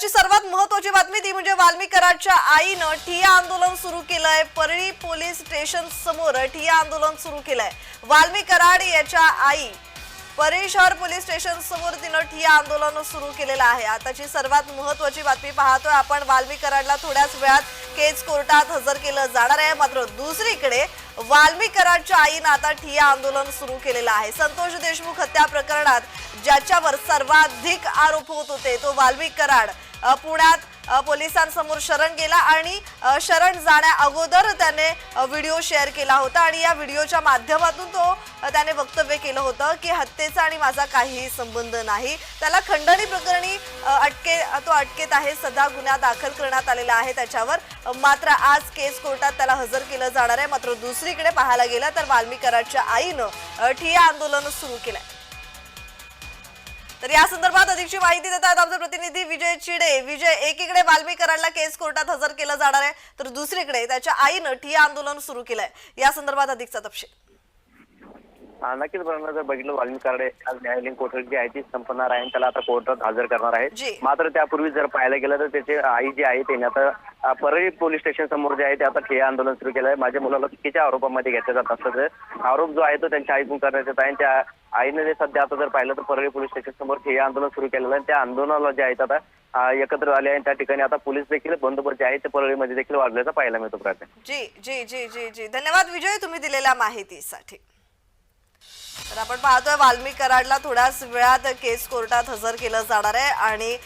आताची सर्वात महत्वाची बातमी ती म्हणजे वाल्मिकराच्या आईनं ठिया आंदोलन सुरू केलंय. परळी पोलीस स्टेशन समोर ठिया आंदोलन सुरू केलंय. वाल्मी कराड याच्या आई परळी शहर पोलीस स्टेशन समोर तिनं ठिया आंदोलन सुरू केलेलं आहे. आताची सर्वात महत्वाची बातमी पाहतोय आपण. वाल्मिक कराडला थोड्याच वेळात केज कोर्टात हजर केलं जाणार आहे. मात्र दुसरीकडे वाल्मिकराडच्या आईनं आता ठिया आंदोलन सुरू केलेलं आहे. संतोष देशमुख हत्या प्रकरणात ज्याच्यावर सर्वाधिक आरोप होत होते तो वाल्मिक कराड पुण्यात पोलिसांसमोर शरण गेला आणि शरण जाण्या अगोदर त्याने व्हिडिओ शेअर केला होता आणि या व्हिडिओच्या माध्यमातून तो त्याने वक्तव्य केलं होतं की हत्येचा आणि माझा काहीही संबंध नाही. त्याला खंडणी प्रकरणी अटके तो अटकेत आहे सध्या गुन्हा दाखल करण्यात आलेला आहे त्याच्यावर. मात्र आज केस कोर्टात त्याला हजर केलं जाणार आहे. मात्र दुसरीकडे पाहायला गेलं तर वाल्मीकरांच्या आईनं ठिया आंदोलन सुरू केलंय. तर या संदर्भात अधिकची माहिती देतात आमचे प्रतिनिधी विजय चिडे. विजय एकीकडे वाल्मिक कराडला केस कोर्टात हजर केलं जाणार आहे तर दुसरीकडे त्याच्या आईनं ठिय्या आंदोलन सुरू केलंय. या संदर्भात अधिकचा तपशील. नक्कीच बरोबर. जर बघितलं वाल्मिक कराडे आज न्यायालयीन कोठडी जी आहे ती संपणार आहे त्याला आता कोर्टात हजर करणार. आहे. मात्र त्यापूर्वी जर पाहायला गेलं तर त्याची आई जी आहे त्याने आता परळी पोलीस स्टेशन समोर जे आहे ते आता ठिय्या आंदोलन सुरू केलं आहे माझ्या मुलाला चुकीच्या आरोपामध्ये घेतलं जात असल्याचं आरोप जो आहे तो त्यांच्या आईतून करण्यात येत आहे त्या आईने जे सध्या आता जर पाहिलं तर परळी पोलीस स्टेशन समोर हे आंदोलन सुरू केलेलं आहे. आणि त्या आंदोलनाला जे आहेत आता एकत्र आले आणि त्या ठिकाणी आता पोलीस देखील बंदोबस्त जे आहे ते परळीमध्ये देखील वाढल्याचं पाहायला मिळतो प्रार्थना जी जी जी जी जी. धन्यवाद विजय तुम्ही दिलेल्या माहितीसाठी. तर आपण पाहतोय वाल्मिक कराडला थोड्याच वेळात केस कोर्टात हजर केलं जाणार आहे आणि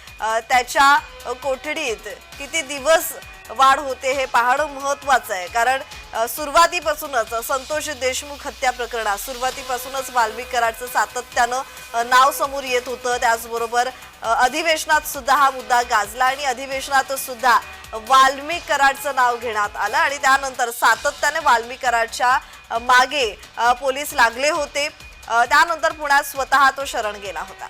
त्याच्या कोठडीत किती दिवस वाढ होते हे पाहणं महत्वाचं आहे. कारण सुरुवातीपासूनच संतोष देशमुख हत्या प्रकरणात सुरुवातीपासूनच वाल्मिक कराडचं सातत्यानं नाव समोर येत होतं. त्याचबरोबर अधिवेशनात सुद्धा हा मुद्दा गाजला आणि अधिवेशनात सुद्धा वाल्मिक कराडचं नाव घेण्यात आलं आणि त्यानंतर सातत्याने वाल्मिक कराडच्या मागे पोलीस लागले होते. त्यानंतर पुण्यात स्वतः तो शरण गेला होता.